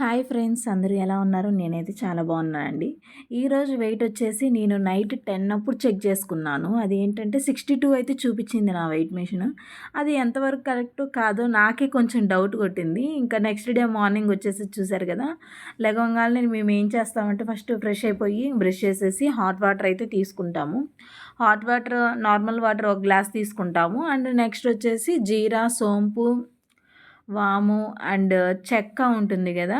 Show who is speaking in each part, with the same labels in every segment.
Speaker 1: Hi friends అందరూ ఎలా ఉన్నారు? నేనైతే చాలా బాగున్నానండి. ఈరోజు వెయిట్ వచ్చేసి నేను నైట్ టెన్ అప్పుడు చెక్ చేసుకున్నాను. అది ఏంటంటే సిక్స్టీ టూ అయితే చూపించింది నా వెయిట్ మెషిన్. అది ఎంతవరకు కరెక్ట్ కాదో నాకే కొంచెం డౌట్ కొట్టింది. ఇంకా నెక్స్ట్ డే మార్నింగ్ వచ్చేసి చూశారు కదా లెగంగానే మేము ఏం చేస్తామంటే ఫస్ట్ ఫ్రెష్ అయిపోయి బ్రష్ చేసేసి హాట్ వాటర్ అయితే తీసుకుంటాము. హాట్ వాటర్ నార్మల్ వాటర్ ఒక గ్లాస్ తీసుకుంటాము. అండ్ నెక్స్ట్ వచ్చేసి జీరా సోంపు వాము అండ్ చెక్క ఉంటుంది కదా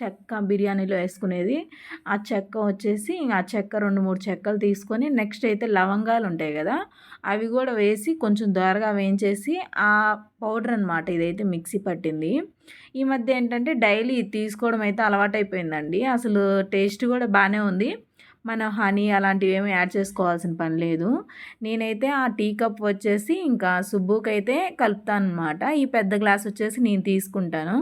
Speaker 1: చెక్క బిర్యానీలో వేసుకునేది. ఆ చెక్క వచ్చేసి ఆ చెక్క రెండు మూడు చెక్కలు తీసుకొని నెక్స్ట్ అయితే లవంగాలు ఉంటాయి కదా అవి కూడా వేసి కొంచెం దోరగా వేయించేసి ఆ పౌడర్ అనమాట ఇదైతే మిక్సీ పట్టింది. ఈ మధ్య ఏంటంటే డైలీ తీసుకోవడం అయితే అలవాటైపోయిందండి. అసలు టేస్ట్ కూడా బాగానే ఉంది. మన హనీ అలాంటివి ఏమి యాడ్ చేసుకోవాల్సిన పని లేదు. నేనైతే ఆ టీ కప్ వచ్చేసి ఇంకా సుబ్బుకైతే కలుపుతాను అనమాట ఈ పెద్ద గ్లాస్ వచ్చేసి నేను తీసుకుంటాను.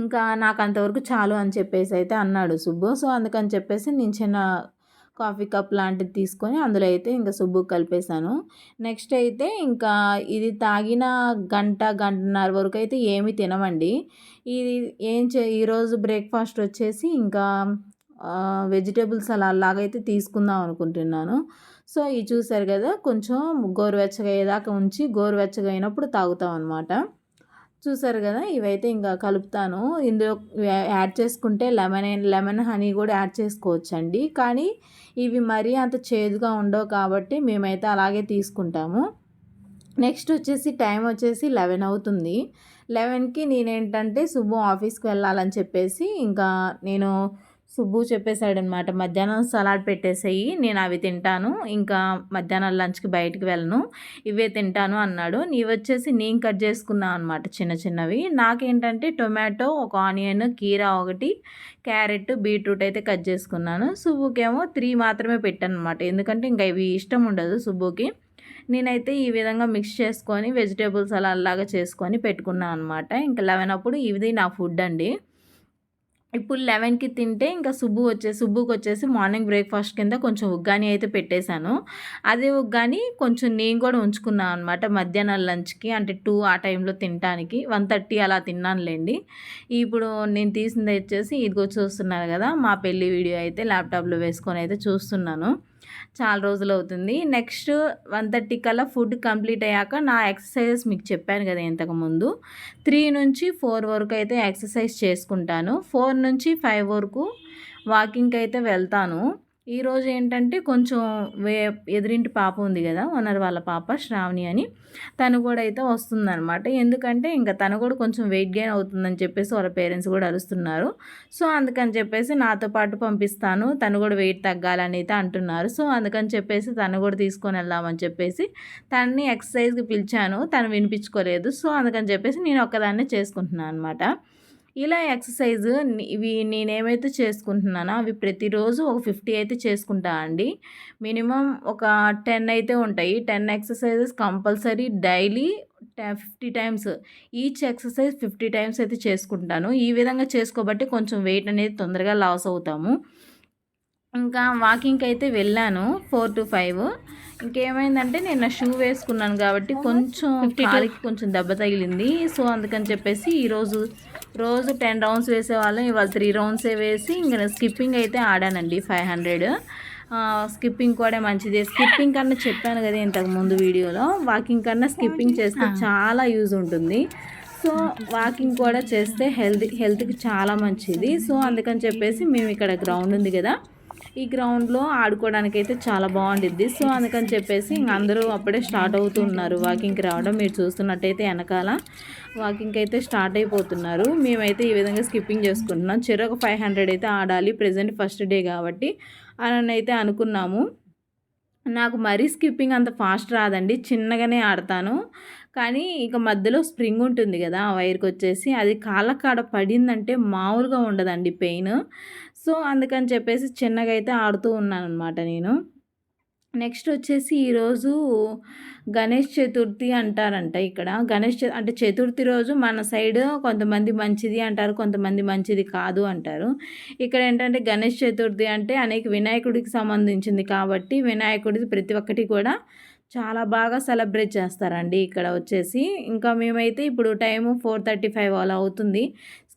Speaker 1: ఇంకా నాకు అంతవరకు చాలు అని చెప్పేసి అయితే అన్నాడు సుబ్బు. సో అందుకని చెప్పేసి నేను చిన్న కాఫీ కప్ లాంటిది తీసుకొని అందులో అయితే ఇంకా సుబ్బు కలిపేశాను. నెక్స్ట్ అయితే ఇంకా ఇది తాగిన గంట గంటన్నర వరకు అయితే ఏమి తినమండి. ఇది ఏం చే ఈరోజు బ్రేక్ఫాస్ట్ వచ్చేసి ఇంకా వెజిటేబుల్స్ అలా అలాగైతే తీసుకుందాం అనుకుంటున్నాను. సో ఇవి చూసారు కదా కొంచెం గోరువెచ్చగా అయ్యేదాకా ఉంచి గోరువెచ్చగా అయినప్పుడు తాగుతాం అనమాట చూసారు కదా ఇవైతే ఇంకా కలుపుతాను. ఇందులో యాడ్ చేసుకుంటే లెమన్ లెమన్ హనీ కూడా యాడ్ చేసుకోవచ్చండి. కానీ ఇవి మరీ అంత చేదుగా ఉండవు కాబట్టి మేమైతే అలాగే తీసుకుంటాము. నెక్స్ట్ వచ్చేసి టైం వచ్చేసి లెవెన్ అవుతుంది. లెవెన్కి నేనేంటంటే శుభు ఆఫీస్కి వెళ్ళాలని చెప్పేసి ఇంకా నేను సుబ్బు చెప్పేశాడనమాట మధ్యాహ్నం సలాడ్ పెట్టేసేయి నేను అవి తింటాను ఇంకా మధ్యాహ్నం లంచ్కి బయటికి వెళ్ళను ఇవే తింటాను అన్నాడు. నీవు వచ్చేసి నేను కట్ చేసుకున్నాను అనమాట చిన్న చిన్నవి. నాకేంటంటే టొమాటో ఒక ఆనియన్ కీరా ఒకటి క్యారెట్ బీట్రూట్ అయితే కట్ చేసుకున్నాను. సుబ్బుకేమో త్రీ మాత్రమే పెట్టాను అనమాట ఎందుకంటే ఇంకా ఇవి ఇష్టం ఉండదు సుబ్బుకి. నేనైతే ఈ విధంగా మిక్స్ చేసుకొని వెజిటేబుల్స్ అలా అలాగా చేసుకొని పెట్టుకున్నాను అనమాట. ఇంకా లెవెన్ అప్పుడు ఇది నా ఫుడ్ అండి. ఇప్పుడు లెవెన్కి తింటే ఇంకా సుబ్బు వచ్చే సుబ్బుకి వచ్చేసి మార్నింగ్ బ్రేక్ఫాస్ట్ కింద కొంచెం ఉగ్గాని అయితే పెట్టేశాను. అదే ఉగ్గాని కొంచెం నేను కూడా ఉంచుకున్నాను అనమాట మధ్యాహ్నం లంచ్కి. అంటే టూ ఆ టైంలో తినడానికి వన్ థర్టీ అలా తిన్నానులేండి. ఇప్పుడు నేను తీసింది వచ్చేసి ఇదిగో చూస్తున్నారు కదా మా పెళ్ళి వీడియో అయితే ల్యాప్టాప్లో వేసుకొని అయితే చూస్తున్నాను. చాలా రోజులు అవుతుంది. నెక్స్ట్ వన్ థర్టీ కల్లా ఫుడ్ కంప్లీట్ అయ్యాక నా ఎక్సర్సైజెస్ మీకు చెప్పాను కదా ఇంతకుముందు త్రీ నుంచి ఫోర్ వరకు అయితే ఎక్సర్సైజ్ చేసుకుంటాను. ఫోర్ నుంచి ఫైవ్ వరకు వాకింగ్కి అయితే వెళ్తాను. ఈరోజు ఏంటంటే కొంచెం వే ఎదురింటి పాప ఉంది కదా ఓనర్ వాళ్ళ పాప శ్రావణి అని. తను కూడా అయితే వస్తుందనమాట ఎందుకంటే ఇంకా తను కూడా కొంచెం వెయిట్ గెయిన్ అవుతుందని చెప్పేసి వాళ్ళ పేరెంట్స్ కూడా అరుస్తున్నారు. సో అందుకని చెప్పేసి నాతో పాటు పంపిస్తాను. తను కూడా వెయిట్ తగ్గాలని అయితే అంటున్నారు. సో అందుకని చెప్పేసి తను కూడా తీసుకొని వెళ్దామని చెప్పేసి తనని ఎక్సర్సైజ్కి పిలిచాను. తను వినిపించుకోలేదు. సో అందుకని చెప్పేసి నేను ఒక్కదాన్నే చేసుకుంటున్నాను అనమాట ఇలా ఎక్సర్సైజ్ ఇవి నేనేమైతే చేసుకుంటున్నానో అవి ప్రతిరోజు ఒక ఫిఫ్టీ అయితే చేసుకుంటా అండి. మినిమం ఒక టెన్ అయితే ఉంటాయి. Ten exercises compulsory daily fifty times. Each exercise fifty times అయితే చేసుకుంటాను. ఈ విధంగా చేసుకోబట్టి కొంచెం వెయిట్ అనేది తొందరగా లాస్ అవుతాము. ఇంకా వాకింగ్కి అయితే వెళ్ళాను ఫోర్ టు ఫైవ్. ఇంకేమైందంటే నేను నా షూ వేసుకున్నాను కాబట్టి కొంచెం కాలికి కొంచెం దెబ్బ తగిలింది. సో అందుకని చెప్పేసి ఈరోజు రోజు టెన్ రౌండ్స్ వేసేవాళ్ళం. ఇవాళ త్రీ రౌండ్సే వేసి ఇంకా స్కిప్పింగ్ అయితే ఆడానండి ఫైవ్ హండ్రెడ్. స్కిప్పింగ్ కూడా మంచిది. స్కిప్పింగ్ కన్నా చెప్పాను కదా ఇంతకు ముందు వీడియోలో వాకింగ్ కన్నా స్కిప్పింగ్ చేస్తే చాలా యూజ్ ఉంటుంది. సో వాకింగ్ కూడా చేస్తే హెల్త్ హెల్త్కి చాలా మంచిది. సో అందుకని చెప్పేసి మేము ఇక్కడ గ్రౌండ్ ఉంది కదా. ఈ గ్రౌండ్లో ఆడుకోవడానికి అయితే చాలా బాగుండిద్ది. సో అందుకని చెప్పేసి ఇంక అందరూ అప్పుడే స్టార్ట్ అవుతున్నారు. వాకింగ్కి రావడం మీరు చూస్తున్నట్టయితే వెనకాల వాకింగ్కి అయితే స్టార్ట్ అయిపోతున్నారు. మేమైతే ఈ విధంగా స్కిప్పింగ్ చేసుకుంటున్నాం. చెరొక ఫైవ్ హండ్రెడ్ అయితే ఆడాలి. ప్రజెంట్ ఫస్ట్ డే కాబట్టి అని అయితే అనుకున్నాము. నాకు మరీ స్కిప్పింగ్ అంత ఫాస్ట్ రాదండి. చిన్నగానే ఆడతాను. కానీ ఇక మధ్యలో స్ప్రింగ్ ఉంటుంది కదా ఆ వైర్కి వచ్చేసి. అది కాళ్ళ కాడ పడిందంటే మామూలుగా ఉండదండి పెయిన్. సో అందుకని చెప్పేసి చిన్నగా అయితే ఆడుతూ ఉన్నాను అనమాట నేను. నెక్స్ట్ వచ్చేసి ఈరోజు గణేష్ చతుర్థి అంటారంట ఇక్కడ. గణేష్ అంటే చతుర్థి రోజు మన సైడ్ కొంతమంది మంచిది అంటారు కొంతమంది మంచిది కాదు అంటారు. ఇక్కడ ఏంటంటే గణేష్ చతుర్థి అంటే అనేక వినాయకుడికి సంబంధించింది కాబట్టి వినాయకుడిది ప్రతి ఒక్కటి కూడా చాలా బాగా సెలబ్రేట్ చేస్తారండి ఇక్కడ వచ్చేసి. ఇంకా మేమైతే ఇప్పుడు టైము ఫోర్ థర్టీ ఫైవ్ అలా అవుతుంది.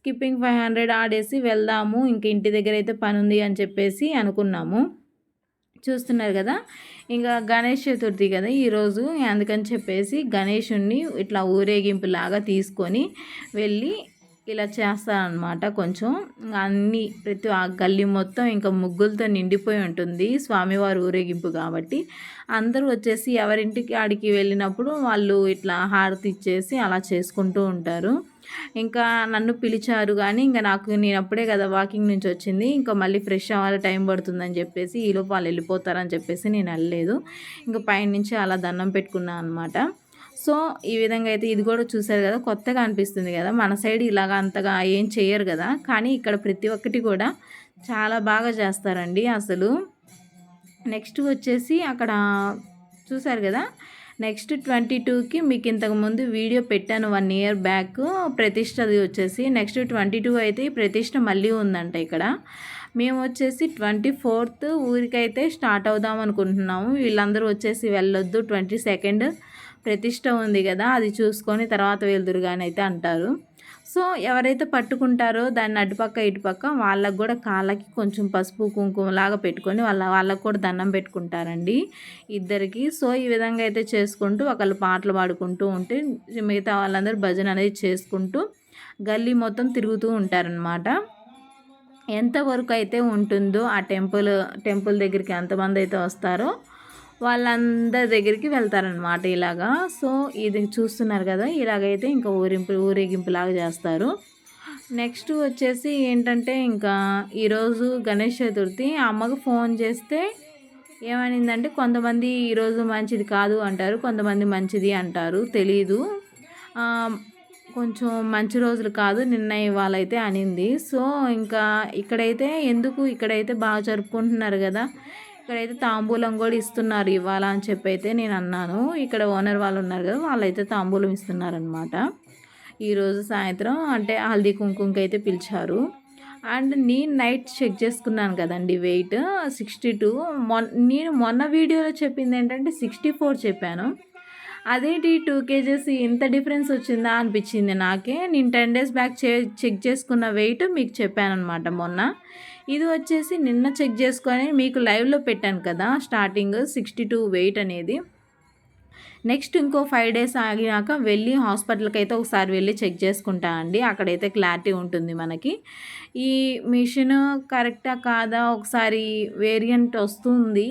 Speaker 1: స్కిప్పింగ్ ఫైవ్ హండ్రెడ్ ఆడేసి వెళ్దాము ఇంక ఇంటి దగ్గర అయితే పని ఉంది అని చెప్పేసి అనుకున్నాము. చూస్తున్నారు కదా ఇంకా గణేష్ చతుర్థి కదా ఈరోజు అందుకని చెప్పేసి గణేషుణ్ణి ఇట్లా ఊరేగింపు లాగా తీసుకొని వెళ్ళి ఇలా చేస్తారనమాట కొంచెం. అన్నీ ప్రతి ఆ గల్లీ మొత్తం ఇంకా ముగ్గులతో నిండిపోయి ఉంటుంది స్వామివారి ఊరేగింపు కాబట్టి. అందరూ వచ్చేసి ఎవరింటికి ఆడికి వెళ్ళినప్పుడు వాళ్ళు ఇట్లా హారతి ఇచ్చేసి అలా చేసుకుంటూ ఉంటారు. ఇంకా నన్ను పిలిచారు కానీ ఇంకా నాకు నేను అప్పుడే కదా వాకింగ్ నుంచి వచ్చింది. ఇంకా మళ్ళీ ఫ్రెష్ అవ్వాలి టైం పడుతుందని చెప్పేసి ఈలోపు వాళ్ళు వెళ్ళిపోతారని చెప్పేసి నేను వెళ్ళలేదు. ఇంకా పైనుంచి అలా దండం పెట్టుకున్నాను అనమాట సో ఈ విధంగా అయితే ఇది కూడా చూసారు కదా కొత్తగా అనిపిస్తుంది కదా. మన సైడ్ ఇలాగ అంతగా ఏం చేయరు కదా. కానీ ఇక్కడ ప్రతి ఒక్కటి కూడా చాలా బాగా చేస్తారండి అసలు. నెక్స్ట్ వచ్చేసి అక్కడ చూసారు కదా నెక్స్ట్ ట్వంటీ టూకి మీకు ఇంతకుముందు వీడియో పెట్టాను వన్ ఇయర్ బ్యాక్. ప్రతిష్టది వచ్చేసి నెక్స్ట్ ట్వంటీ టూ అయితే ప్రతిష్ట మళ్ళీ ఉందంట ఇక్కడ. మేము వచ్చేసి ట్వంటీ ఫోర్త్ ఊరికైతే స్టార్ట్ అవుదాం అనుకుంటున్నాము. వీళ్ళందరూ వచ్చేసి వెళ్ళొద్దు ట్వంటీ సెకండ్. ప్రతిష్ట ఉంది కదా అది చూసుకొని తర్వాత వెళ్దురు కానీ అయితే అంటారు. సో ఎవరైతే పట్టుకుంటారో దాన్ని అటుపక్క ఇటుపక్క వాళ్ళకు కూడా కాళ్ళకి కొంచెం పసుపు కుంకుమలాగా పెట్టుకొని వాళ్ళ వాళ్ళకు కూడా దండం పెట్టుకుంటారండి ఇద్దరికి. సో ఈ విధంగా అయితే చేసుకుంటూ ఒకళ్ళు పాటలు పాడుకుంటూ ఉంటే మిగతా వాళ్ళందరూ భజన అనేది చేసుకుంటూ గల్లీ మొత్తం తిరుగుతూ ఉంటారనమాట ఎంతవరకు అయితే ఉంటుందో ఆ టెంపుల్ టెంపుల్ దగ్గరికి ఎంతమంది అయితే వస్తారో వాళ్ళందరి దగ్గరికి వెళ్తారనమాట ఇలాగా. సో ఇది చూస్తున్నారు కదా ఇలాగైతే ఇంకా ఊరింపు ఊరేగింపులాగా చేస్తారు. నెక్స్ట్ వచ్చేసి ఏంటంటే ఇంకా ఈరోజు గణేష్ చతుర్థి. అమ్మకు ఫోన్ చేస్తే ఏమనిందంటే కొంతమంది ఈరోజు మంచిది కాదు అంటారు కొంతమంది మంచిది అంటారు. తెలీదు. కొంచెం మంచి రోజులు కాదు నిన్న ఇవాళైతే అనింది. సో ఇంకా ఇక్కడైతే ఎందుకు ఇక్కడైతే బాగా జరుపుకుంటున్నారు కదా ఇక్కడైతే తాంబూలం కూడా ఇస్తున్నారు ఇవ్వాలా అని చెప్పి అయితే నేను అన్నాను. ఇక్కడ ఓనర్ వాళ్ళు ఉన్నారు కదా వాళ్ళైతే తాంబూలం ఇస్తున్నారనమాట ఈరోజు సాయంత్రం అంటే హల్దీ కుంకుమకి అయితే పిలిచారు. అండ్ నేను నైట్ చెక్ చేసుకున్నాను కదండి వెయిట్ సిక్స్టీ టూ. మొన్ నేను మొన్న వీడియోలో చెప్పింది ఏంటంటే సిక్స్టీ ఫోర్ చెప్పాను. అదేంటి టూ కేజెస్ ఇంత డిఫరెన్స్ వచ్చిందా అనిపించింది నాకే. నేను టెన్ డేస్ బ్యాక్ చే చెక్ చేసుకున్న వెయిట్ మీకు చెప్పాను అనమాట మొన్న. ఇది వచ్చేసి నిన్న చెక్ చేసుకొని మీకు లైవ్లో పెట్టాను కదా స్టార్టింగ్ సిక్స్టీ టూ వెయిట్ అనేది. నెక్స్ట్ ఇంకో ఫైవ్ డేస్ ఆగినాక వెళ్ళి హాస్పిటల్కి అయితే ఒకసారి వెళ్ళి చెక్ చేసుకుంటా అండి. అక్కడైతే క్లారిటీ ఉంటుంది మనకి. ఈ మిషన్ కరెక్టా కాదా? ఒకసారి వేరియంట్ వస్తుంది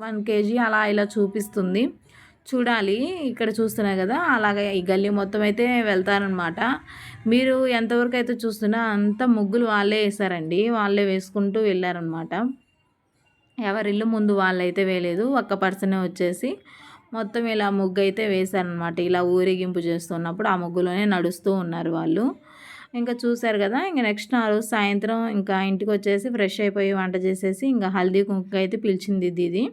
Speaker 1: వన్ కేజీ అలా ఇలా చూపిస్తుంది. చూడాలి. ఇక్కడ చూస్తున్నా కదా అలాగే ఈ గల్లీ మొత్తం అయితే వెళ్తారనమాట మీరు ఎంతవరకు అయితే చూస్తున్నా అంత ముగ్గులు వాళ్ళే వేసారండి వాళ్ళే వేసుకుంటూ వెళ్ళారనమాట ఎవరిల్లు ముందు వాళ్ళైతే వేయలేదు. ఒక్క పర్సనే వచ్చేసి మొత్తం ఇలా ముగ్గు అయితే వేశారనమాట ఇలా ఊరేగింపు చేస్తున్నప్పుడు ఆ ముగ్గులోనే నడుస్తూ ఉన్నారు వాళ్ళు. ఇంకా చూశారు కదా ఇంకా నెక్స్ట్ ఆ రోజు సాయంత్రం ఇంకా ఇంటికి వచ్చేసి ఫ్రెష్ అయిపోయి వంట చేసేసి ఇంకా హల్దీ కుంకు అయితే పిలిచింది ఇది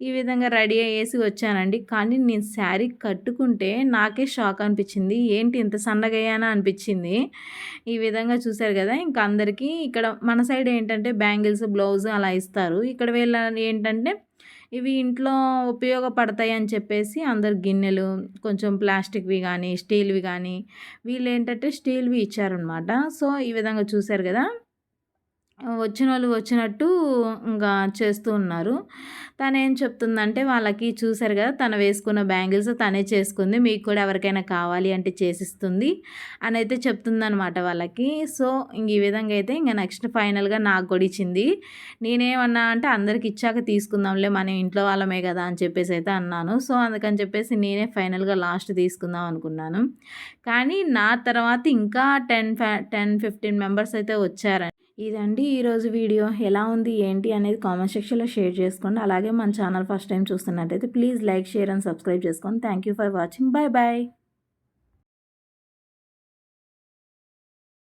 Speaker 1: ఈ విధంగా రెడీ అయ్యేసి వచ్చానండి. కానీ నేను శారీ కట్టుకుంటే నాకే షాక్ అనిపించింది. ఏంటి ఇంత సన్నగయ్యానా అనిపించింది. ఈ విధంగా చూశారు కదా ఇంకా అందరికీ ఇక్కడ మన సైడ్ ఏంటంటే బ్యాంగిల్స్ బ్లౌజ్ అలా ఇస్తారు. ఇక్కడ వీళ్ళ ఏంటంటే ఇవి ఇంట్లో ఉపయోగపడతాయి అని చెప్పేసి అందరు గిన్నెలు కొంచెం ప్లాస్టిక్వి కానీ స్టీల్వి కానీ వీళ్ళు ఏంటంటే స్టీల్వి ఇచ్చారనమాట సో ఈ విధంగా చూశారు కదా వచ్చిన వాళ్ళు వచ్చినట్టు ఇంకా చేస్తూ ఉన్నారు. తను ఏం చెప్తుందంటే వాళ్ళకి చూసారు కదా తను వేసుకున్న బ్యాంగిల్స్ తనే చేసుకుంది మీకు కూడా ఎవరికైనా కావాలి అంటే చేసిస్తుంది అని అయితే చెప్తుందనమాట వాళ్ళకి. సో ఇంక ఈ విధంగా అయితే ఇంకా నెక్స్ట్ ఫైనల్గా నాకు కూడా ఇచ్చింది. నేనేమన్నా అంటే అందరికి ఇచ్చాక తీసుకుందాంలే మన ఇంట్లో వాళ్ళమే కదా అని చెప్పేసి అయితే అన్నాను. సో అందుకని చెప్పేసి నేనే ఫైనల్గా లాస్ట్ తీసుకుందాం అనుకున్నాను. కానీ నా తర్వాత ఇంకా టెన్ టెన్ ఫిఫ్టీన్ మెంబర్స్ అయితే వచ్చారండి ఇదండి ఈరోజు వీడియో. ఎలా ఉంది ఏంటి అనేది కామెంట్ సెక్షన్లో షేర్ చేసుకోండి. అలాగే మన ఛానల్ ఫస్ట్ టైం చూస్తున్నట్టయితే please like share and subscribe చేసుకోండి thank you for watching. Bye bye